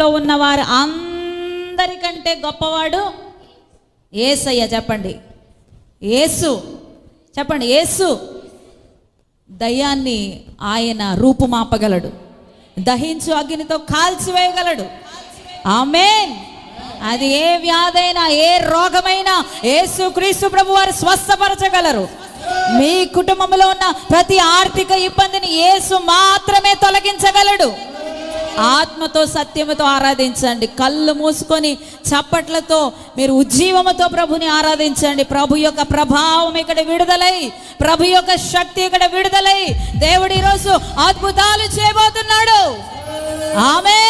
లో ఉన్నవారు అందరికంటే గొప్పవాడు ఏసయ్య. చెప్పండి. ఏసు. చెప్పండి. ఏసు దయ్యాన్ని ఆయన రూపుమాపగలడు. దహించు అగ్నితో కాల్చివేయగలడు. ఆమెన్. అది ఏ వ్యాధైనా ఏ రోగమైనా ఏసు క్రీస్తు ప్రభు వారు స్వస్థపరచగలరు. మీ కుటుంబంలో ఉన్న ప్రతి ఆర్థిక ఇబ్బందిని ఏసు మాత్రమే తొలగించగలడు. ఆత్మతో సత్యముతో ఆరాధించండి. కళ్ళు మూసుకొని చప్పట్లతో మీరు ఉజ్జీవముతో ప్రభుని ఆరాధించండి. ప్రభు యొక్క ప్రభావం ఇక్కడ విడుదలై ప్రభు యొక్క శక్తి ఇక్కడ విడుదలై దేవుడు ఈరోజు అద్భుతాలు చేయబోతున్నాడు. ఆమె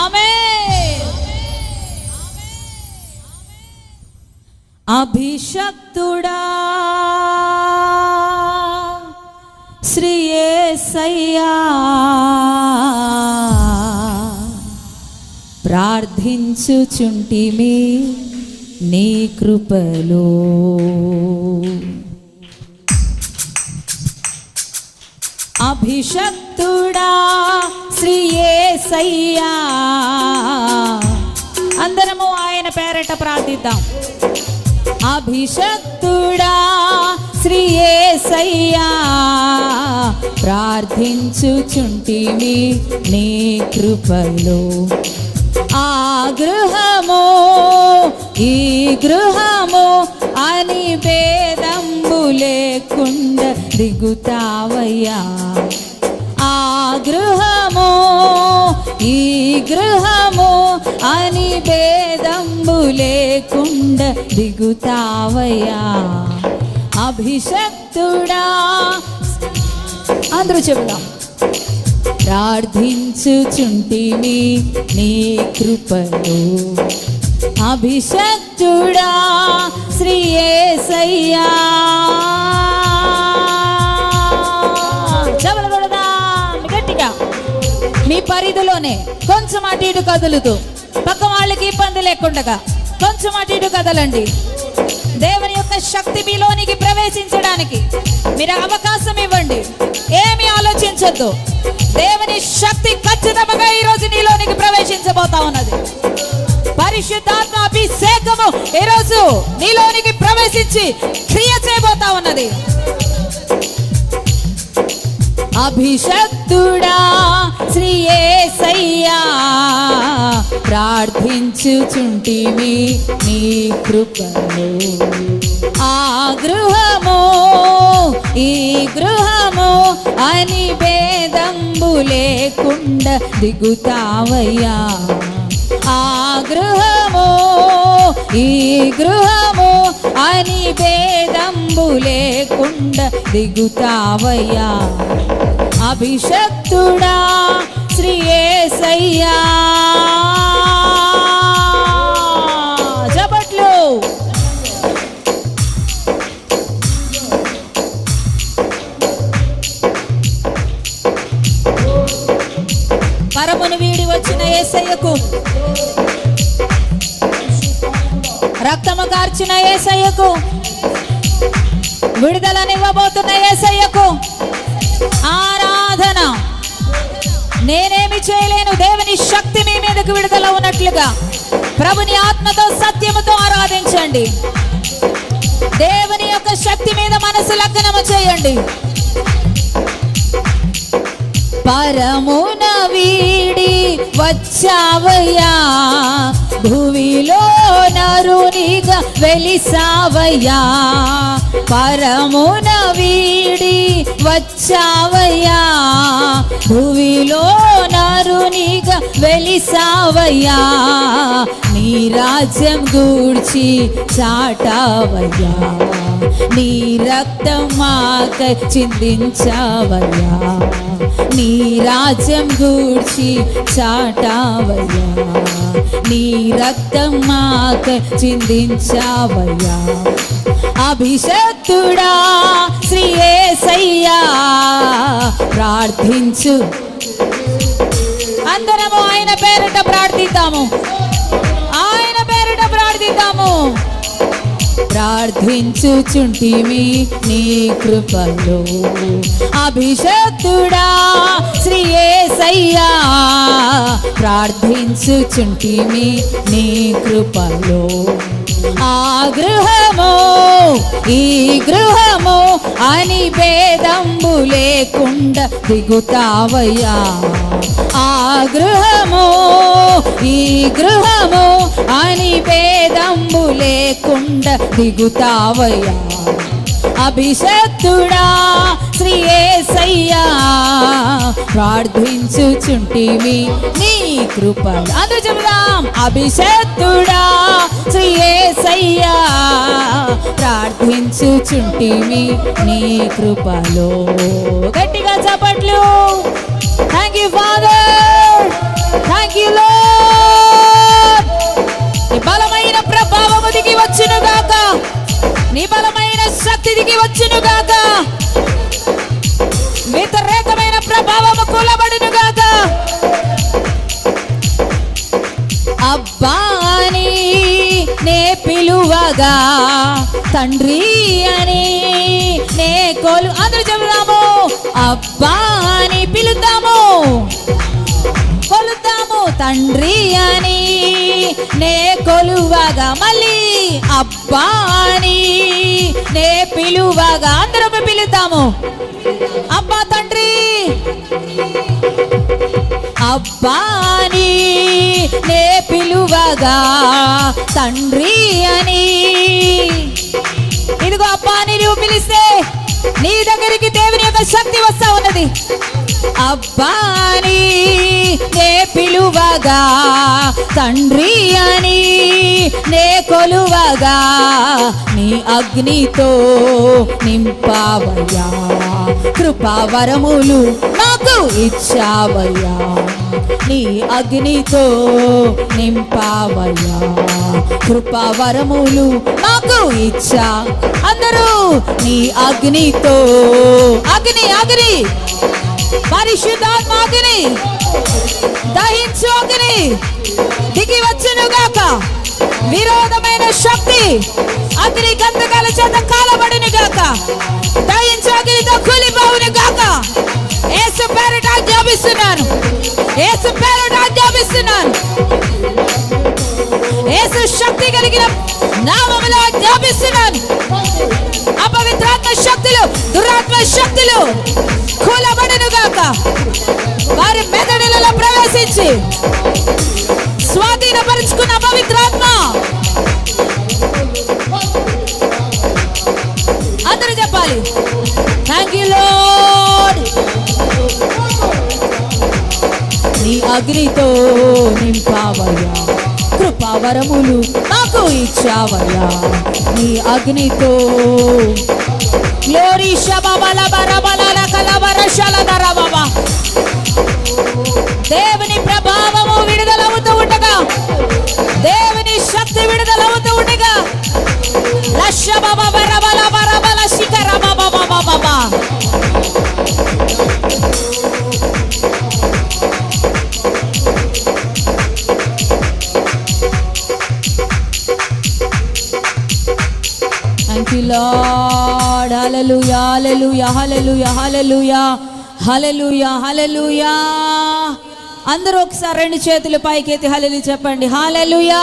ఆమె అభిషక్తుడా శ్రీ ప్రార్థించుచుంటిమి నీ కృపలో. అభిషక్తుడా శ్రీయేసయ్యా అందరము ఆయన పేరట ప్రార్థిద్దాం. అభిషక్తుడా శ్రీయేసయ్యా ప్రార్థించుచుంటిమి నీ కృపలో. గృహము ఈ గృహము అని భేదంబు లేకుండా దిగుతావయ్యా. ఆ గృహము ఈ గృహము అని భేదంబు లేకుండా దిగుతావయ్యా. అభిషక్తుడా అందరూ చెబుదాం. ప్రార్థించుచుంటిమి నీ కృపలో. అభిషక్తుడా శ్రీయేసయ్యా గట్టిగా. మీ పరిధిలోనే కొంచెం అటు ఇటు కదులుతూ పక్క వాళ్ళకి ఇబ్బంది లేకుండా కొంచెం అటు ఇటు కదలండి. దేవుని ప్రవేశించడానికి మీరు అవకాశం ఇవ్వండి. ఏమి ఆలోచించద్దు. దేవుని శక్తి ఖచ్చితంగా ఈ రోజు నీలోనికి ప్రవేశించబోతా ఉన్నది. పరిశుద్ధాత్మ అభిషేకము ఈరోజు నీలోనికి ప్రవేశించి క్రియ చేయబోతా ఉన్నది. అభిషక్తుడా శ్రీ సయ్యా ప్రార్థించుచుంటిమి నీ కృపను. ఆ గృహము ఈ గృహము అని భేదంబు లేకుండా దిగుతావయ్యా. ఆ గృహము ఈ గృహము అని భేదంబు లేకుండా దిగుతావయ్యా. అభిషక్తుడా శ్రీయేసయ్యా వరమును వీడి వచ్చిన ఏసయ్యకు. రక్తము కార్చిన ఏసయ్యకు. విడుదలనివ్వబోతున్న ఏసయ్యకు. ఆరాధన. నేనేమి చేయలేను దేవుని శక్తి మీ మీదకు విడుదల ఉన్నట్లుగా. ప్రభుని ఆత్మతో సత్యముతో ఆరాధించండి. దేవుని యొక్క శక్తి మీద మనసు లగ్నము చేయండి. పరమున వీడి వచ్చావయ్యా. భూమిలో నరునిగా వెలిసావయ్యా. పరమున వీడి వచ్చావయ్యా. భూమిలో నరునిగా వెలిసావయ్యా. నీ రాజ్యం గూడ్చి చాటావయ్యా. నీ రక్తం మాకై చిందించావయ్యా. నీ రాజ్యం గూడ్చి చాటావయ్యా. నీ రక్తం మాకై చిందించావయ్యా. అభిషక్తుడా శ్రీయేసయ్యా ప్రార్థించు. అందరము ఆయన పేరిట ప్రార్థిద్దాము. ఆయన పేరిట ప్రార్థిద్దాము. ప్రార్థించుచుంటిమి నీ కృపలో. అభిషక్తుడా శ్రీ ఏసయ్యా ప్రార్థించుచుంటిమి నీ కృపలో. ఆ గృహము ఈ గృహము అని భేదం లేకుండా దిగుతావయ్యా. ఆ గృహము ఈ గృహము అని భేదంబు లేకుండా దిగుతావయ్యా. అభిషత్తుడా శ్రీ ఏసయ్యా ప్రార్థించుచుంటివి నీ కృప. అందరూ చెబుదా. అభిషక్తుడా శ్రీ ఏసయ్యా ప్రార్థించుచుంటిమి నీ కృపలో. గట్టిగా చప్పట్లు. Thank you father thank you నీ బలమైన ప్రభావము దిగి వచ్చును గాక నీ బలమైన శక్తి దిగి వచ్చును గాక అబ్బా అని నే పిలువగా తండ్రి అని నే కోలు. అందరూ చెబుదాము అబ్బా అని పిలుద్దాము కొలుద్దాము. తండ్రి అని నే కొలువగా మళ్ళీ అబ్బా అని నే పిలువగా అందరూ పిలుద్దాము. అబ్బా తండ్రి! అబ్బాని నే పిలువగా తండ్రి అని. ఇదిగో అబ్బాని నువ్వు పిలిస్తే నీ దగ్గరికి దేవుని యొక్క శక్తి వస్తా ఉన్నది. అబ్బాని నే పిలువగా తండ్రి అని నే కొలువగా నీ అగ్నితో నింపావయ్యా కృపావరములు నాకు ఇచ్చావయ్యా. నీ అగ్నితో నింపావయ్యా. కృపావరములు నాకు ఇచ్చా. అందరూ నీ అగ్నితో. అగ్ని అగ్ని. పరిశుద్ధాత్మ అగ్ని. దహించు అగ్ని. దిగి వచ్చునుగాక విరోధమైన శక్తి అగ్ని గంధకాల చేత కాలబడినగాక దహించు అగ్నితో కూలిపోవును కలిగిన నామములో జ్ఞాపిస్తున్నాను. అపవిత్రాత్మ శక్తులు దురాత్మ శక్తులు కూలబడిను గాక. వారి మెదడులలో ప్రవేశించి స్వాధీనపరుచుకున్న అపవిత్రాత్మ అందరూ చెప్పాలి. థ్యాంక్ యూ లోడ్ నీ అగ్నితో నింపావయ్యా. కృపావరములు నాకు ఇచ్చావయ్యా. నీ అగ్నితో గ్లోరీ శబబల బరబల కలబర శలధర దేవుని ప్రభావము విడుదలవుతూ ఉండగా దేవుని శక్తి విడుదలవుతూ ఉండగా లక్ష బాబ బరబల బరబల శిఖర బాబా బాబా ప్రైజ్ లార్డ్ హల్లెలూయా హల్లెలూయా హల్లెలూయా హల్లెలూయా హల్లెలూయా అందరూ ఒకసారి రెండు చేతులు పైకి ఎత్తి హలలు చెప్పండి. హల్లెలూయా.